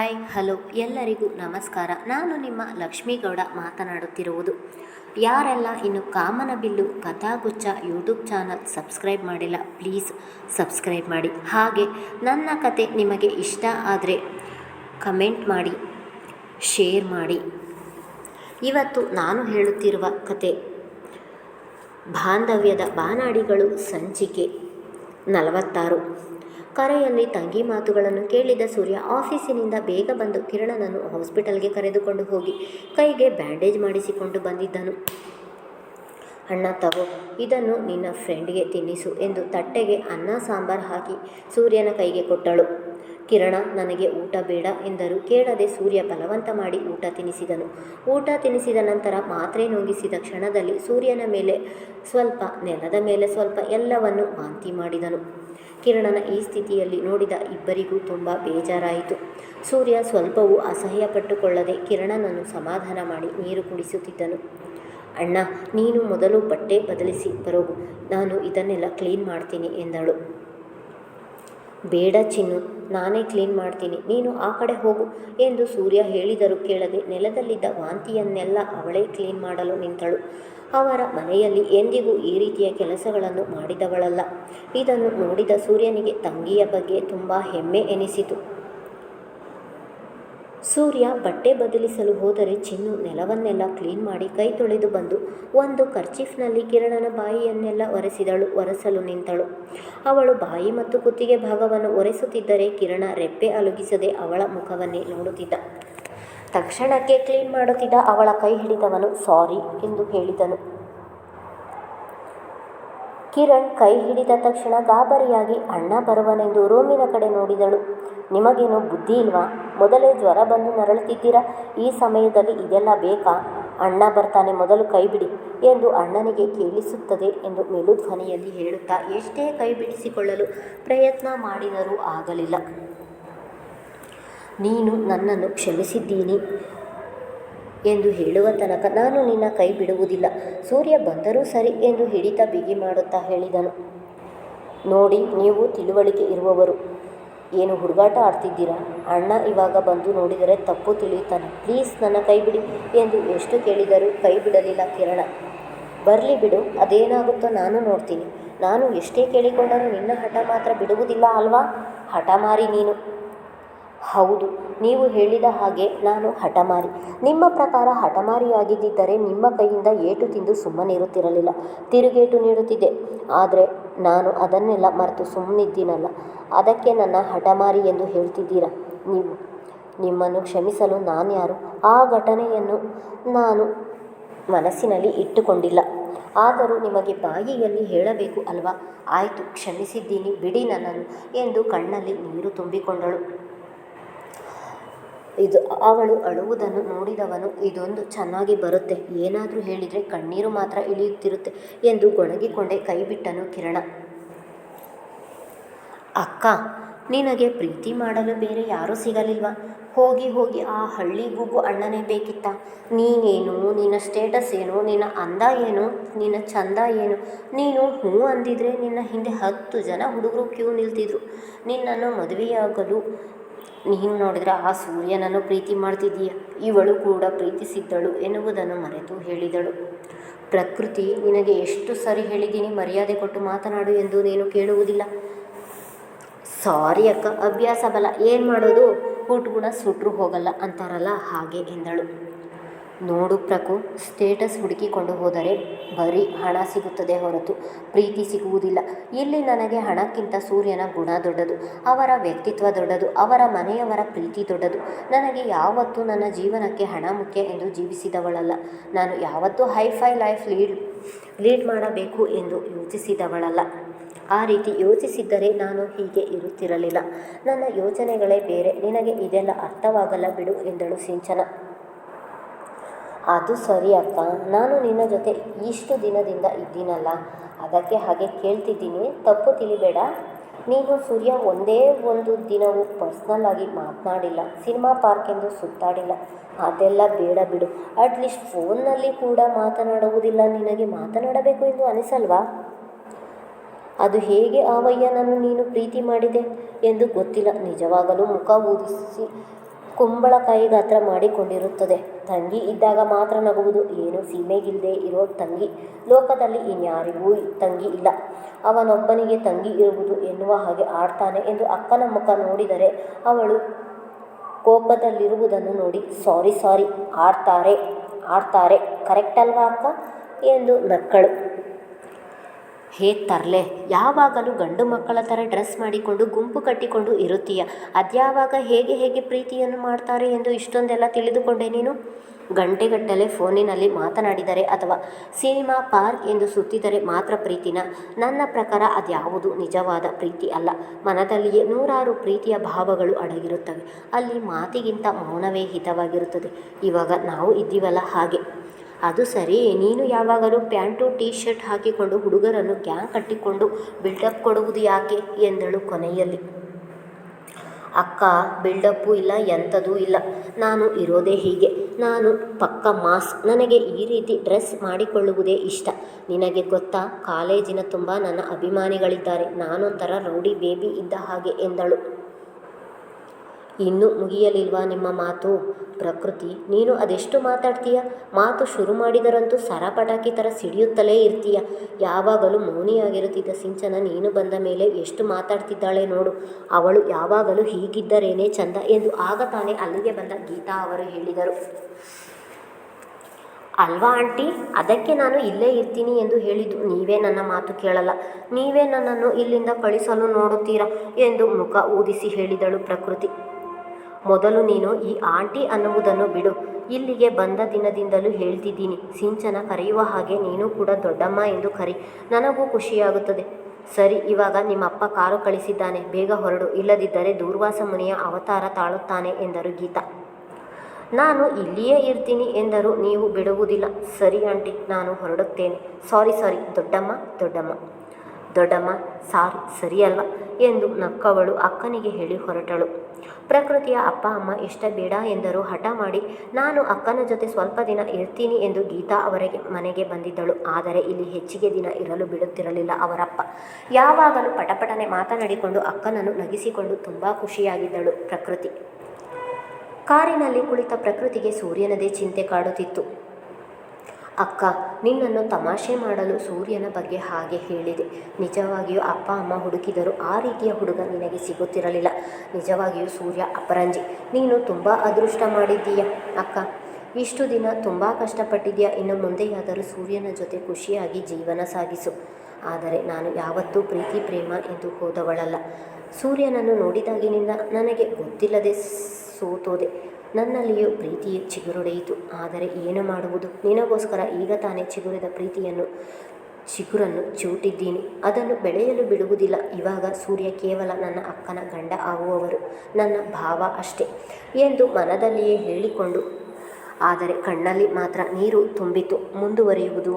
Hi hello ಎಲ್ಲರಿಗೂ ನಮಸ್ಕಾರ. ನಾನು ನಿಮ್ಮ ಲಕ್ಷ್ಮೀಗೌಡ ಮಾತನಾಡುತ್ತಿರುವುದು. ಯಾರೆಲ್ಲ ಇನ್ನು Kamanabillu Kathaguccha YouTube channel subscribe ಮಾಡಿಲ್ಲ ಪ್ಲೀಸ್ ಸಬ್ಸ್ಕ್ರೈಬ್ ಮಾಡಿ. ಹಾಗೆ ನನ್ನ ಕತೆ ನಿಮಗೆ ಇಷ್ಟ ಆದರೆ ಕಮೆಂಟ್ ಮಾಡಿ ಶೇರ್ ಮಾಡಿ. ಇವತ್ತು ನಾನು ಹೇಳುತ್ತಿರುವ ಕತೆ, ಬಾಂಧವ್ಯದ ಬಾನಾಡಿಗಳು ಸಂಚಿಕೆ ನಲವತ್ತಾರು. ಕರೆಯಲ್ಲಿ ತಂಗಿ ಮಾತುಗಳನ್ನು ಕೇಳಿದ ಸೂರ್ಯ ಆಫೀಸಿನಿಂದ ಬೇಗ ಬಂದು ಕಿರಣನನ್ನು ಹಾಸ್ಪಿಟಲ್ಗೆ ಕರೆದುಕೊಂಡು ಹೋಗಿ ಕೈಗೆ ಬ್ಯಾಂಡೇಜ್ ಮಾಡಿಸಿಕೊಂಡು ಬಂದಿದ್ದನು. ಅಣ್ಣ, ತಗೋ, ಇದನ್ನು ನಿನ್ನ ಫ್ರೆಂಡ್ಗೆ ತಿನ್ನಿಸು ಎಂದು ತಟ್ಟೆಗೆ ಅನ್ನ, ಸಾಂಬಾರು ಹಾಕಿ ಸೂರ್ಯನ ಕೈಗೆ ಕೊಟ್ಟಳು. ಕಿರಣ, ನನಗೆ ಊಟ ಬೇಡ ಎಂದರು. ಕೇಳದೆ ಸೂರ್ಯ ಬಲವಂತ ಮಾಡಿ ಊಟ ತಿನಿಸಿದನು. ಊಟ ತಿನ್ನಿಸಿದ ನಂತರ ಮಾತ್ರೆ ನುಂಗಿಸಿದ ಕ್ಷಣದಲ್ಲಿ ಸೂರ್ಯನ ಮೇಲೆ ಸ್ವಲ್ಪ, ನೆಲದ ಮೇಲೆ ಸ್ವಲ್ಪ ಎಲ್ಲವನ್ನು ವಾಂತಿ ಮಾಡಿದನು. ಕಿರಣನ ಈ ಸ್ಥಿತಿಯಲ್ಲಿ ನೋಡಿದ ಇಬ್ಬರಿಗೂ ತುಂಬ ಬೇಜಾರಾಯಿತು. ಸೂರ್ಯ ಸ್ವಲ್ಪವೂ ಅಸಹ್ಯ ಪಟ್ಟುಕೊಳ್ಳದೆ ಕಿರಣನನ್ನು ಸಮಾಧಾನ ಮಾಡಿ ನೀರು ಕುಡಿಸುತ್ತಿದ್ದನು. ಅಣ್ಣ, ನೀನು ಮೊದಲು ಬಟ್ಟೆ ಬದಲಿಸಿ, ಬರೋಗು. ನಾನು ಇದನ್ನೆಲ್ಲ ಕ್ಲೀನ್ ಮಾಡ್ತೀನಿ ಎಂದಳು. ಬೇಡ ಚಿನ್ನು, ನಾನೇ ಕ್ಲೀನ್ ಮಾಡ್ತೀನಿ, ನೀನು ಆ ಕಡೆ ಹೋಗು ಎಂದು ಸೂರ್ಯ ಹೇಳಿದರೂ ಕೇಳದೆ ನೆಲದಲ್ಲಿದ್ದ ವಾಂತಿಯನ್ನೆಲ್ಲ ಅವಳೇ ಕ್ಲೀನ್ ಮಾಡಲು ನಿಂತಳು. ಅವರ ಮನೆಯಲ್ಲಿ ಎಂದಿಗೂ ಈ ರೀತಿಯ ಕೆಲಸಗಳನ್ನು ಮಾಡಿದವಳಲ್ಲ. ಇದನ್ನು ನೋಡಿದ ಸೂರ್ಯನಿಗೆ ತಂಗಿಯ ಬಗ್ಗೆ ತುಂಬ ಹೆಮ್ಮೆ ಎನಿಸಿತು. ಸೂರ್ಯ ಬಟ್ಟೆ ಬದಲಿಸಲು ಹೋದರೆ ಚಿನ್ನು ನೆಲವನ್ನೆಲ್ಲ ಕ್ಲೀನ್ ಮಾಡಿ ಕೈ ತೊಳೆದು ಬಂದು ಒಂದು ಕರ್ಚೀಫ್ನಲ್ಲಿ ಕಿರಣನ ಬಾಯಿಯನ್ನೆಲ್ಲ ಒರೆಸಿದಳು, ಒರೆಸಲು ನಿಂತಳು. ಅವಳು ಬಾಯಿ ಮತ್ತು ಕುತ್ತಿಗೆ ಭಾಗವನ್ನು ಒರೆಸುತ್ತಿದ್ದರೆ ಕಿರಣ ರೆಪ್ಪೆ ಅಲುಗಿಸದೆ ಅವಳ ಮುಖವನ್ನೇ ನೋಡುತ್ತಿದ್ದ. ತಕ್ಷಣಕ್ಕೆ ಕ್ಲೀನ್ ಮಾಡುತ್ತಿದ್ದ ಅವಳ ಕೈ ಹಿಡಿದವನು, ಸಾರಿ ಎಂದು ಹೇಳಿದನು. ಕಿರಣ್ ಕೈ ಹಿಡಿದ ತಕ್ಷಣ ಗಾಬರಿಯಾಗಿ ಅಣ್ಣ ಬರುವನೆಂದು ರೂಮಿನ ಕಡೆ ನೋಡಿದಳು. ನಿಮಗೇನು ಬುದ್ಧಿ ಇಲ್ವಾ? ಮೊದಲೇ ಜ್ವರ ಬಂದು ನರಳುತ್ತಿದ್ದೀರಾ? ಈ ಸಮಯದಲ್ಲಿ ಇದೆಲ್ಲ ಬೇಕಾ? ಅಣ್ಣ ಬರ್ತಾನೆ ಮೊದಲು ಕೈ ಬಿಡಿ ಎಂದು ಅಣ್ಣನಿಗೆ ಕೇಳಿಸುತ್ತದೆ ಎಂದು ಮೇಲು ಧ್ವನಿಯಲ್ಲಿ ಹೇಳುತ್ತಾ ಎಷ್ಟೇ ಕೈ ಬಿಡಿಸಿಕೊಳ್ಳಲು ಪ್ರಯತ್ನ ಮಾಡಿದರೂ ಆಗಲಿಲ್ಲ. ನೀನು ನನ್ನನ್ನು ಕ್ಷಮಿಸಿದ್ದೀನಿ ಎಂದು ಹೇಳುವ ತನಕ ನಾನು ನಿನ್ನ ಕೈ ಬಿಡುವುದಿಲ್ಲ. ಸೂರ್ಯ ಬಂದರೂ ಸರಿ ಎಂದು ಹಿಡಿತ ಬಿಗಿ ಮಾಡುತ್ತಾ ಹೇಳಿದನು. ನೋಡಿ, ನೀವು ತಿಳುವಳಿಕೆ ಇರುವವರು. ಏನು ಹುಡುಗಾಟ ಆಡ್ತಿದ್ದೀರಾ? ಅಣ್ಣ ಇವಾಗ ಬಂದು ನೋಡಿದರೆ ತಪ್ಪು ತಿಳಿಯುತ್ತಾನೆ. ಪ್ಲೀಸ್ ನನ್ನ ಕೈ ಬಿಡಿ ಎಂದು ಎಷ್ಟು ಕೇಳಿದರೂ ಕೈ ಬಿಡಲಿಲ್ಲ ಕಿರಣ. ಬರಲಿ ಬಿಡು, ಅದೇನಾಗುತ್ತೋ ನಾನು ನೋಡ್ತೀನಿ. ನಾನು ಎಷ್ಟೇ ಕೇಳಿಕೊಂಡರೂ ನಿನ್ನ ಹಠ ಮಾತ್ರ ಬಿಡುವುದಿಲ್ಲ ಅಲ್ವಾ? ಹಠಮಾರಿ ನೀನು. ಹೌದು, ನೀವು ಹೇಳಿದ ಹಾಗೆ ನಾನು ಹಠಮಾರಿ. ನಿಮ್ಮ ಪ್ರಕಾರ ಹಠಮಾರಿಯಾಗಿದ್ದಿದ್ದರೆ ನಿಮ್ಮ ಕೈಯಿಂದ ಏಟು ತಿಂದು ಸುಮ್ಮನಿರುತ್ತಿರಲಿಲ್ಲ ತಿರುಗೇಟು ನೀಡುತ್ತಿದ್ದೆ. ಆದರೆ ನಾನು ಅದನ್ನೆಲ್ಲ ಮರೆತು ಸುಮ್ಮನಿದ್ದೀನಲ್ಲ ಅದಕ್ಕೆ ನನ್ನ ಹಠಮಾರಿ ಎಂದು ಹೇಳ್ತಿದ್ದೀರಾ? ನೀವು ನಿಮ್ಮನ್ನು ಕ್ಷಮಿಸಲು ನಾನು ಯಾರು? ಆ ಘಟನೆಯನ್ನು ನಾನು ಮನಸ್ಸಿನಲ್ಲಿ ಇಟ್ಟುಕೊಂಡಿಲ್ಲ. ಆದರೂ ನಿಮಗೆ ಬಾಯಿಯಲ್ಲಿ ಹೇಳಬೇಕು ಅಲ್ವಾ? ಆಯಿತು, ಕ್ಷಮಿಸಿದ್ದೀನಿ, ಬಿಡಿ ನನ್ನನ್ನು ಎಂದು ಕಣ್ಣಲ್ಲಿ ನೀರು ತುಂಬಿಕೊಂಡಳು. ಇದು ಅವಳು ಅಳುವುದನ್ನು ನೋಡಿದವನು, ಇದೊಂದು ಚೆನ್ನಾಗಿ ಬರುತ್ತೆ. ಏನಾದರೂ ಹೇಳಿದರೆ ಕಣ್ಣೀರು ಮಾತ್ರ ಇಳಿಯುತ್ತಿರುತ್ತೆ ಎಂದು ಗೊಣಗಿಕೊಂಡೆ ಕೈಬಿಟ್ಟನು ಕಿರಣ. ಅಕ್ಕ, ನಿನಗೆ ಪ್ರೀತಿ ಮಾಡಲು ಬೇರೆ ಯಾರೂ ಸಿಗಲಿಲ್ವಾ? ಹೋಗಿ ಹೋಗಿ ಆ ಹಳ್ಳಿಗೂಗೂ ಅಣ್ಣನೇ ಬೇಕಿತ್ತ? ನೀನೇನು? ನಿನ್ನ ಸ್ಟೇಟಸ್ ಏನು? ನಿನ್ನ ಅಂದ ಏನು? ನಿನ್ನ ಚಂದ ಏನು? ನೀನು ಹ್ಞೂ ಅಂದಿದ್ರೆ ನಿನ್ನ ಹಿಂದೆ ಹತ್ತು ಜನ ಹುಡುಗರು ಕ್ಯೂ ನಿಲ್ತಿದ್ರು. ನಿನ್ನನ್ನು ಮದುವೆಯಾಗಲು ನೀನು ನೋಡಿದರೆ ಆ ಸೂರ್ಯನನ್ನು ಪ್ರೀತಿ ಮಾಡ್ತಿದ್ದೀಯ. ಇವಳು ಕೂಡ ಪ್ರೀತಿಸಿದ್ದಳು ಎನ್ನುವುದನ್ನು ಮರೆತು ಹೇಳಿದಳು. ಪ್ರಕೃತಿ, ನಿನಗೆ ಎಷ್ಟು ಸರಿ ಹೇಳಿದ್ದೀನಿ, ಮರ್ಯಾದೆ ಕೊಟ್ಟು ಮಾತನಾಡು ಎಂದು ನೀನು ಕೇಳುವುದಿಲ್ಲ. ಸಾರಿ ಅಕ್ಕ, ಅಭ್ಯಾಸ ಬಲ. ಏನು ಮಾಡೋದು? ಕೂಡ ಸುಟ್ರು ಹೋಗಲ್ಲ ಅಂತಾರಲ್ಲ, ಹಾಗೆ ಎಂದಳು. ನೋಡು ಪ್ರಕು ಸ್ಟೇಟಸ್ ಹುಡುಕಿಕೊಂಡು ಹೋದರೆ ಬರೀ ಹಣ ಸಿಗುತ್ತದೆ ಹೊರತು ಪ್ರೀತಿ ಸಿಗುವುದಿಲ್ಲ. ಇಲ್ಲಿ ನನಗೆ ಹಣಕ್ಕಿಂತ ಸೂರ್ಯನ ಗುಣ ದೊಡ್ಡದು, ಅವರ ವ್ಯಕ್ತಿತ್ವ ದೊಡ್ಡದು, ಅವರ ಮನೆಯವರ ಪ್ರೀತಿ ದೊಡ್ಡದು. ನನಗೆ ಯಾವತ್ತೂ ನನ್ನ ಜೀವನಕ್ಕೆ ಹಣ ಮುಖ್ಯ ಎಂದು ಜೀವಿಸಿದವಳಲ್ಲ. ನಾನು ಯಾವತ್ತೂ ಹೈಫೈ ಲೈಫ್ ಲೀಡ್ ಲೀಡ್ ಮಾಡಬೇಕು ಎಂದು ಯೋಚಿಸಿದವಳಲ್ಲ. ಆ ರೀತಿ ಯೋಚಿಸಿದ್ದರೆ ನಾನು ಹೀಗೆ ಇರುತ್ತಿರಲಿಲ್ಲ. ನನ್ನ ಯೋಚನೆಗಳೇ ಬೇರೆ, ನಿನಗೆ ಇದೆಲ್ಲ ಅರ್ಥವಾಗಲ್ಲ ಬಿಡು ಎಂದಳು ಸಿಂಚನ. ಅದು ಸರಿ ಅಕ್ಕ. ನಾನು ನಿನ್ನ ಜೊತೆ ಇಷ್ಟು ದಿನದಿಂದ ಇದ್ದೀನಲ್ಲ. ಅದಕ್ಕೆ ಹಾಗೆ ಕೇಳ್ತಿದ್ದೀನಿ. ತಪ್ಪು ತಿಳಿಬೇಡ. ನೀನು ಸೂರ್ಯ ಒಂದೇ ಒಂದು ದಿನವೂ ಪರ್ಸ್ನಲ್ ಆಗಿ ಮಾತನಾಡಿಲ್ಲ. ಸಿನಿಮಾ ಪಾರ್ಕ್ ಎಂದು ಸುತ್ತಾಡಿಲ್ಲ. ಅದೆಲ್ಲ ಬೇಡ ಬಿಡು. ಅಟ್ಲೀಸ್ಟ್ ಫೋನ್ನಲ್ಲಿ ಕೂಡ ಮಾತನಾಡುವುದಿಲ್ಲ. ನಿನಗೆ ಮಾತನಾಡಬೇಕು ಎಂದು ಅನಿಸಲ್ವಾ? ಅದು ಹೇಗೆ ಆವಯ್ಯನನ್ನು ನೀನು ಪ್ರೀತಿ ಮಾಡಿದೆ ಎಂದು ಗೊತ್ತಿಲ್ಲ. ನಿಜವಾಗಲೂ ಮುಖ ಊದಿಸಿ ಕುಂಬಳಕಾಯಿ ಗಾತ್ರ ಮಾಡಿಕೊಂಡಿರುತ್ತದೆ. ತಂಗಿ ಇದ್ದಾಗ ಮಾತ್ರ ನಗುವುದು. ಏನು ಸೀಮೆಗಿಲ್ಲದೆ ಇರೋ ತಂಗಿ. ಲೋಕದಲ್ಲಿ ಇನ್ಯಾರಿಗೂ ತಂಗಿ ಇಲ್ಲ. ಅವನೊಬ್ಬನಿಗೆ ತಂಗಿ ಇರುವುದು ಎನ್ನುವ ಹಾಗೆ ಆಡ್ತಾನೆ ಎಂದು ಅಕ್ಕನ ಮುಖ ನೋಡಿದರೆ ಅವಳು ಕೋಪದಲ್ಲಿರುವುದನ್ನು ನೋಡಿ, ಸಾರಿ ಸಾರಿ, ಆಡ್ತಾರೆ ಆಡ್ತಾರೆ, ಕರೆಕ್ಟ್ ಅಲ್ವಾ ಅಕ್ಕ? ಎಂದು ನಕ್ಕಳು. ಹೇ ತರಲೆ, ಯಾವಾಗಲೂ ಗಂಡು ಮಕ್ಕಳ ಥರ ಡ್ರೆಸ್ ಮಾಡಿಕೊಂಡು ಗುಂಪು ಕಟ್ಟಿಕೊಂಡು ಇರುತ್ತೀಯ? ಅದ್ಯಾವಾಗ ಹೇಗೆ ಹೇಗೆ ಪ್ರೀತಿಯನ್ನು ಮಾಡ್ತಾರೆ ಎಂದು ಇಷ್ಟೊಂದೆಲ್ಲ ತಿಳಿದುಕೊಂಡೆ ನೀನು? ಗಂಟೆಗಟ್ಟಲೆ ಫೋನಿನಲ್ಲಿ ಮಾತನಾಡಿದರೆ ಅಥವಾ ಸಿನಿಮಾ ಪಾರ್ಕ್ ಎಂದು ಸುತ್ತಿದರೆ ಮಾತ್ರ ಪ್ರೀತಿನ? ನನ್ನ ಪ್ರಕಾರ ಅದ್ಯಾವುದು ನಿಜವಾದ ಪ್ರೀತಿ ಅಲ್ಲ. ಮನದಲ್ಲಿಯೇ ನೂರಾರು ಪ್ರೀತಿಯ ಭಾವಗಳು ಅಡಗಿರುತ್ತವೆ. ಅಲ್ಲಿ ಮಾತಿಗಿಂತ ಮೌನವೇ ಹಿತವಾಗಿರುತ್ತದೆ. ಇವಾಗ ನಾವು ಇದ್ದೀವಲ್ಲ ಹಾಗೆ. ಅದು ಸರಿ. ನೀನು ಯಾವಾಗಲೂ ಪ್ಯಾಂಟು ಟೀ ಶರ್ಟ್ ಹಾಕಿಕೊಂಡು ಹುಡುಗರನ್ನು ಗ್ಯಾಂಗ್ ಕಟ್ಟಿಕೊಂಡು ಬಿಲ್ಡಪ್ ಕೊಡುವುದು ಯಾಕೆ? ಎಂದಳು ಕೊನೆಯಲ್ಲಿ. ಅಕ್ಕ, ಬಿಲ್ಡಪ್ಪು ಇಲ್ಲ, ಎಂಥದೂ ಇಲ್ಲ. ನಾನು ಇರೋದೇ ಹೀಗೆ. ನಾನು ಪಕ್ಕ ಮಾಸ್ ನನಗೆ ಈ ರೀತಿ ಡ್ರೆಸ್ ಮಾಡಿಕೊಳ್ಳುವುದೇ ಇಷ್ಟ. ನಿನಗೆ ಗೊತ್ತಾ, ಕಾಲೇಜಿನ ತುಂಬ ನನ್ನ ಅಭಿಮಾನಿಗಳಿದ್ದಾರೆ. ನಾನೊಂಥರ ರೌಡಿ ಬೇಬಿ ಇದ್ದ ಹಾಗೆ ಎಂದಳು. ಇನ್ನೂ ಮುಗಿಯಲಿಲ್ವಾ ನಿಮ್ಮ ಮಾತು? ಪ್ರಕೃತಿ, ನೀನು ಅದೆಷ್ಟು ಮಾತಾಡ್ತೀಯ? ಮಾತು ಶುರು ಮಾಡಿದರಂತೂ ಸರ ಪಟಾಕಿ ಥರ ಸಿಡಿಯುತ್ತಲೇ ಇರ್ತೀಯ. ಯಾವಾಗಲೂ ಮೌನಿಯಾಗಿರುತ್ತಿದ್ದ ಸಿಂಚನ ನೀನು ಬಂದ ಮೇಲೆ ಎಷ್ಟು ಮಾತಾಡ್ತಿದ್ದಾಳೆ ನೋಡು. ಅವಳು ಯಾವಾಗಲೂ ಹೀಗಿದ್ದರೇನೇ ಚಂದ ಎಂದು ಆಗ ತಾನೇ ಅಲ್ಲಿಗೆ ಬಂದ ಗೀತಾ ಅವರು ಹೇಳಿದರು. ಅಲ್ವಾ ಆಂಟಿ, ಅದಕ್ಕೆ ನಾನು ಇಲ್ಲೇ ಇರ್ತೀನಿ ಎಂದು ಹೇಳಿದ್ದು. ನೀವೇ ನನ್ನ ಮಾತು ಕೇಳಲ್ಲ. ನೀವೇ ನನ್ನನ್ನು ಇಲ್ಲಿಂದ ಕಳಿಸಲು ನೋಡುತ್ತೀರಾ ಎಂದು ಮುಖ ಊದಿಸಿ ಹೇಳಿದಳು ಪ್ರಕೃತಿ. ಮೊದಲು ನೀನು ಈ ಆಂಟಿ ಅನ್ನುವುದನ್ನು ಬಿಡು. ಇಲ್ಲಿಗೆ ಬಂದ ದಿನದಿಂದಲೂ ಹೇಳ್ತಿದ್ದೀನಿ, ಸಿಂಚನ ಕರೆಯುವ ಹಾಗೆ ನೀನು ಕೂಡ ದೊಡ್ಡಮ್ಮ ಎಂದು ಕರಿ. ನನಗೂ ಖುಷಿಯಾಗುತ್ತದೆ. ಸರಿ, ಇವಾಗ ನಿಮ್ಮಪ್ಪ ಕಾರು ಕಳಿಸಿದ್ದಾನೆ. ಬೇಗ ಹೊರಡು. ಇಲ್ಲದಿದ್ದರೆ ದೂರ್ವಾಸ ಮುನಿಯ ಅವತಾರ ತಾಳುತ್ತಾನೆ ಎಂದರು ಗೀತಾ. ನಾನು ಇಲ್ಲಿಯೇ ಇರ್ತೀನಿ ಎಂದರು ನೀವು ಬಿಡುವುದಿಲ್ಲ. ಸರಿ, ಆಂಟಿ, ನಾನು ಹೊರಡುತ್ತೇನೆ. ಸಾರಿ ಸಾರಿ, ದೊಡ್ಡಮ್ಮ ದೊಡ್ಡಮ್ಮ. ದೊಡ್ಡಮ್ಮ, ಸಾರಿ ಸರಿಯಲ್ವ ಎಂದು ನಕ್ಕವಳು ಅಕ್ಕನಿಗೆ ಹೇಳಿ ಹೊರಟಳು. ಪ್ರಕೃತಿಯ ಅಪ್ಪ, ಅಮ್ಮ ಇಷ್ಟ ಬೇಡ ಎಂದರು ಹಠ ಮಾಡಿ ನಾನು ಅಕ್ಕನ ಜೊತೆ ಸ್ವಲ್ಪ ದಿನ ಇರ್ತೀನಿ ಎಂದು ಗೀತಾ ಅವರಿಗೆ ಮನೆಗೆ ಬಂದಿದ್ದಳು. ಆದರೆ ಇಲ್ಲಿ ಹೆಚ್ಚಿಗೆ ದಿನ ಇರಲು ಬಿಡುತ್ತಿರಲಿಲ್ಲ ಅವರಪ್ಪ. ಯಾವಾಗಲೂ ಪಟಪಟನೆ ಮಾತನಾಡಿಕೊಂಡು ಅಕ್ಕನನ್ನು ನಗಿಸಿಕೊಂಡು ತುಂಬ ಖುಷಿಯಾಗಿದ್ದಳು ಪ್ರಕೃತಿ. ಕಾರಿನಲ್ಲಿ ಕುಳಿತ ಪ್ರಕೃತಿಗೆ ಸೂರ್ಯನದೇ ಚಿಂತೆ ಕಾಡುತ್ತಿತ್ತು. ಅಕ್ಕ, ನಿನ್ನನ್ನು ತಮಾಷೆ ಮಾಡಲು ಸೂರ್ಯನ ಬಗ್ಗೆ ಹಾಗೆ ಹೇಳಿದೆ. ನಿಜವಾಗಿಯೂ ಅಪ್ಪ, ಅಮ್ಮ ಹುಡುಕಿದರು ಆ ರೀತಿಯ ಹುಡುಗ ನಿನಗೆ ಸಿಗುತ್ತಿರಲಿಲ್ಲ. ನಿಜವಾಗಿಯೂ ಸೂರ್ಯ ಅಪರಂಜಿ. ನೀನು ತುಂಬ ಅದೃಷ್ಟ ಮಾಡಿದ್ದೀಯ ಅಕ್ಕ. ಇಷ್ಟು ದಿನ ತುಂಬ ಕಷ್ಟಪಟ್ಟಿದ್ದೀಯ ಇನ್ನು ಮುಂದೆಯಾದರೂ ಸೂರ್ಯನ ಜೊತೆ ಖುಷಿಯಾಗಿ ಜೀವನ ಸಾಗಿಸು. ಆದರೆ ನಾನು ಯಾವತ್ತೂ ಪ್ರೀತಿ, ಪ್ರೇಮ ಎಂದು ಹೋದವಳಲ್ಲ. ಸೂರ್ಯನನ್ನು ನೋಡಿದಾಗಿನಿಂದ ನನಗೆ ಗೊತ್ತಿಲ್ಲದೆ ಸೋತೋದೆ. ನನ್ನಲ್ಲಿಯೂ ಪ್ರೀತಿಯು ಚಿಗುರೊಡೆಯಿತು. ಆದರೆ ಏನು ಮಾಡುವುದು? ನಿನಗೋಸ್ಕರ ಈಗ ತಾನೇ ಚಿಗುರಿದ ಪ್ರೀತಿಯನ್ನು, ಚಿಗುರನ್ನು ಚೂಟಿದ್ದೀನಿ. ಅದನ್ನು ಬೆಳೆಯಲು ಬಿಡುವುದಿಲ್ಲ. ಇವಾಗ ಸೂರ್ಯ ಕೇವಲ ನನ್ನ ಅಕ್ಕನ ಗಂಡ ಆಗುವವರು, ನನ್ನ ಭಾವ ಅಷ್ಟೇ ಎಂದು ಮನದಲ್ಲಿಯೇ ಹೇಳಿಕೊಂಡು, ಆದರೆ ಕಣ್ಣಲ್ಲಿ ಮಾತ್ರ ನೀರು ತುಂಬಿತು ಮುಂದುವರಿಯುವುದು?